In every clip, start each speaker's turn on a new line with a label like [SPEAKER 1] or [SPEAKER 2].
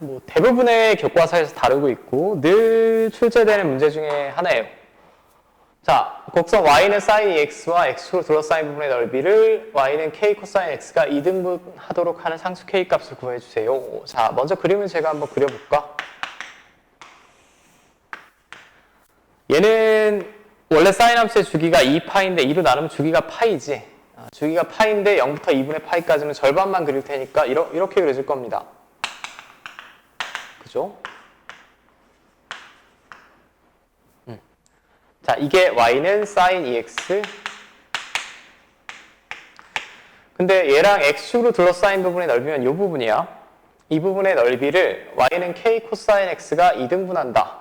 [SPEAKER 1] 뭐 대부분의 교과서에서 다루고 있고 늘 출제되는 문제 중에 하나예요. 자, 곡선 y는 sin x와 x로 둘러싸인 부분의 넓이를 y는 k 코사인 x가 2등분 하도록 하는 상수 k 값을 구해 주세요. 자, 먼저 그림을 제가 한번 그려볼까? 얘는 원래 사인 함수의 주기가 2파인데 2로 나누면 주기가 파이지. 아, 주기가 파인데 0부터 2분의 파이까지는 절반만 그릴 테니까 이렇게 그려질 겁니다. 그죠? 음. 자, 이게 y는 sin ex. 근데 얘랑 x축으로 둘러싸인 부분의 넓이면 이 부분이야. 이 부분의 넓이를 y는 k 코사인 x가 2등분한다.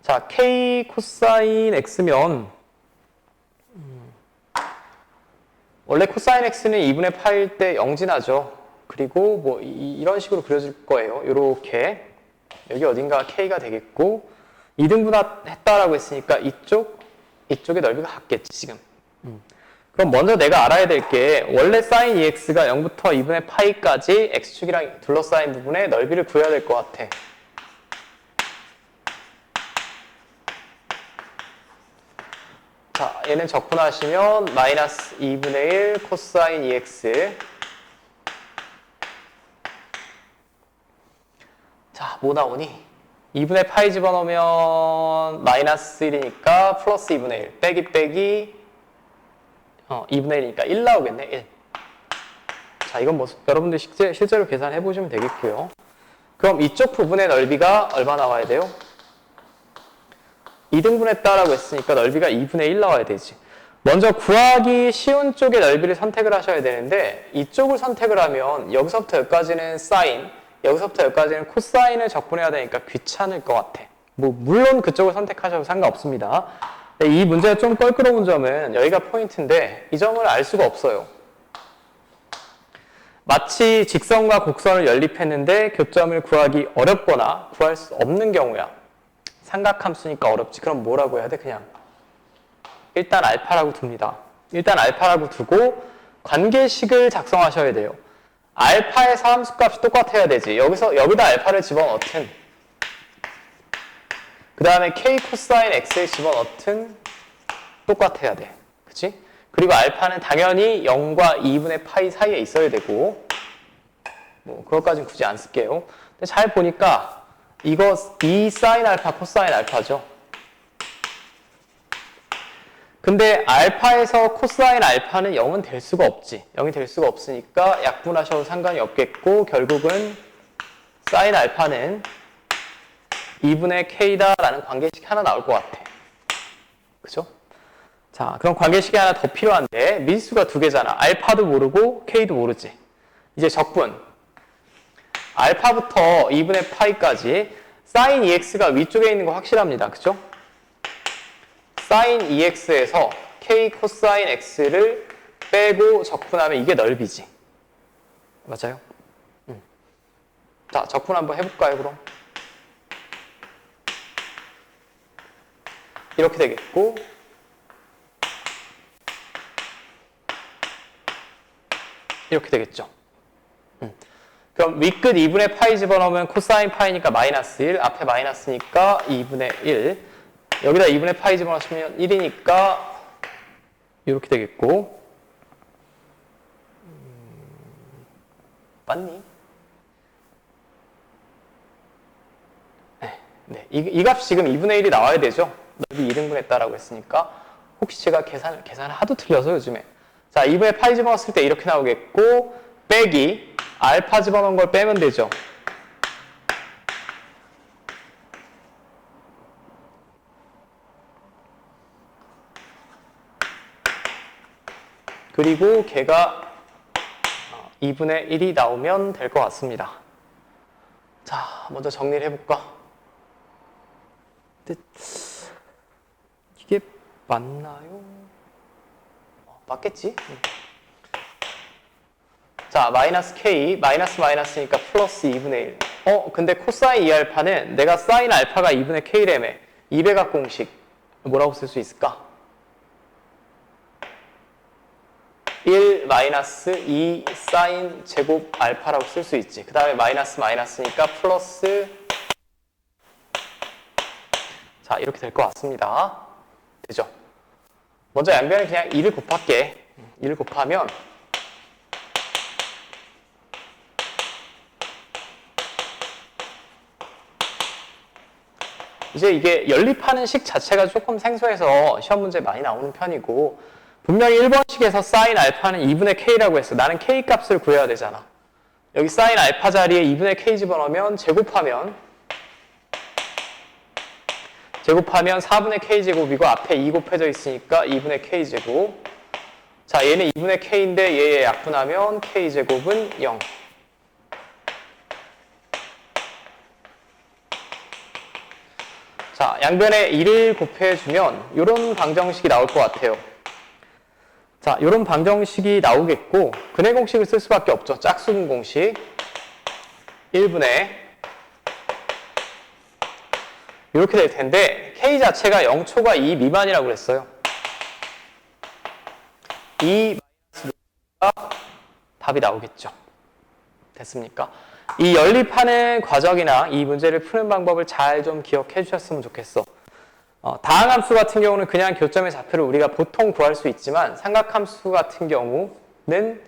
[SPEAKER 1] 자, k 코사인 x면 음, 원래 코사인 x는 2분의 파일 때 0진하죠. 그리고 뭐 이, 런 식으로 그려질 거예요. 이렇게 여기 어딘가 k가 되겠고 2등분 했다라고 했으니까 이쪽 이쪽의 넓이가 같겠지 지금. 음. 그럼 먼저 내가 알아야 될 게 원래 사인 ex가 0부터 2분의 파이까지 x축이랑 둘러싸인 부분의 넓이를 구해야 될 것 같아. 자, 얘는 적분하시면 마이너스 2분의 1 코사인 EX 자, 뭐 나오니? 2분의 파이 집어넣으면 마이너스 1이니까 플러스 2분의 1 빼기 빼기 어, 2분의 1이니까 1 나오겠네 1 자, 이건 뭐 여러분들 실제, 실제로 계산해 보시면 되겠고요 그럼 이쪽 부분의 넓이가 얼마 나와야 돼요? 2등분했다라고 했으니까 넓이가 2분의 1 나와야 되지. 먼저 구하기 쉬운 쪽의 넓이를 선택을 하셔야 되는데 이쪽을 선택을 하면 여기서부터 여기까지는 사인, 여기서부터 여기까지는 코사인을 적분해야 되니까 귀찮을 것 같아. 뭐 물론 그쪽을 선택하셔도 상관없습니다. 이 문제가 좀 껄끄러운 점은 여기가 포인트인데 이 점을 알 수가 없어요. 마치 직선과 곡선을 연립했는데 교점을 구하기 어렵거나 구할 수 없는 경우야. 삼각함수니까 어렵지. 그럼 뭐라고 해야 돼? 그냥 일단 알파라고 둡니다. 일단 알파라고 두고 관계식을 작성하셔야 돼요. 알파의 사함수 값이 똑같아야 되지. 여기서 여기다 알파를 집어넣든 그 다음에 k 코사인 x에 집어넣든 똑같아야 돼. 그치? 그리고 알파는 당연히 0과 2분의 파이 사이에 있어야 되고 뭐 그것까지는 굳이 안 쓸게요. 근데 잘 보니까 이거 이 사인 알파 코사인 알파죠. 근데 알파에서 코사인 알파는 0은 될 수가 없지. 0이 될 수가 없으니까 약분하셔도 상관이 없겠고 결국은 사인 알파는 2분의 k다라는 관계식 하나 나올 것 같아. 그죠? 자, 그럼 관계식이 하나 더 필요한데 미지수가 두 개잖아. 알파도 모르고 k도 모르지. 이제 적분. 알파부터 2분의 파이까지 사인 EX가 위쪽에 있는 거 확실합니다. 그죠? 사인 EX에서 K 코사인 X를 빼고 적분하면 이게 넓이지. 맞아요? 음. 자, 적분 한번 해볼까요, 그럼? 이렇게 되겠고, 이렇게 되겠죠. 음. 그럼 윗끝 2분의 파이 집어넣으면 코사인 파이니까 마이너스 1, 앞에 마이너스니까 2분의 1. 여기다 2분의 파이 집어넣으면 1이니까 이렇게 되겠고. 음, 맞니? 네, 네. 이, 이 값이 지금 2분의 1이 나와야 되죠? 넓이 2등분 했다라고 했으니까 혹시 제가 계산, 계산을 하도 틀려서 요즘에 자, 2분의 파이 집어넣었을 때 이렇게 나오겠고 빼기 알파 집어넣은 걸 빼면 되죠. 그리고 걔가 2분의 어, 1이 나오면 될 것 같습니다. 자, 먼저 정리를 해볼까? 이게 맞나요? 어, 맞겠지? 자, 마이너스 k, 마이너스 마이너스니까 플러스 2분의 1. 어, 근데 코사인 2알파는 내가 사인 알파가 2분의 k램에 2배각 공식 뭐라고 쓸 수 있을까? 1 마이너스 2 사인 제곱 알파라고 쓸 수 있지. 그 다음에 마이너스 마이너스니까 플러스 자 이렇게 될 것 같습니다. 되죠? 먼저 양변에 그냥 2를 곱할게. 2를 곱하면 이제 이게 연립하는 식 자체가 조금 생소해서 시험 문제 많이 나오는 편이고 분명히 1번식에서 사인 알파는 2분의 k라고 했어. 나는 k 값을 구해야 되잖아. 여기 사인 알파 자리에 2분의 k 집어넣으면 제곱하면 제곱하면 4분의 k제곱이고 앞에 2 곱해져 있으니까 2분의 k제곱 자 얘는 2분의 k인데 얘에 약분하면 k제곱은 0 자, 양변에 1을 곱해주면 이런 방정식이 나올 것 같아요. 자, 이런 방정식이 나오겠고 근해 공식을 쓸 수밖에 없죠. 짝수분 공식 1분의 이렇게 될 텐데 k 자체가 0초가 2 미만이라고 그랬어요. 2가 답이 나오겠죠. 됐습니까? 이 연립하는 과정이나 이 문제를 푸는 방법을 잘 좀 기억해 주셨으면 좋겠어. 어, 다항함수 같은 경우는 그냥 교점의 좌표를 우리가 보통 구할 수 있지만 삼각함수 같은 경우는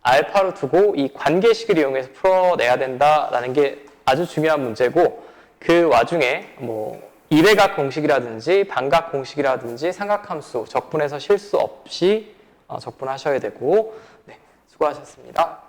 [SPEAKER 1] 알파로 두고 이 관계식을 이용해서 풀어내야 된다라는 게 아주 중요한 문제고 그 와중에 뭐 일외각 공식이라든지 반각 공식이라든지 삼각함수 적분해서 실수 없이 어, 적분하셔야 되고 네, 수고하셨습니다.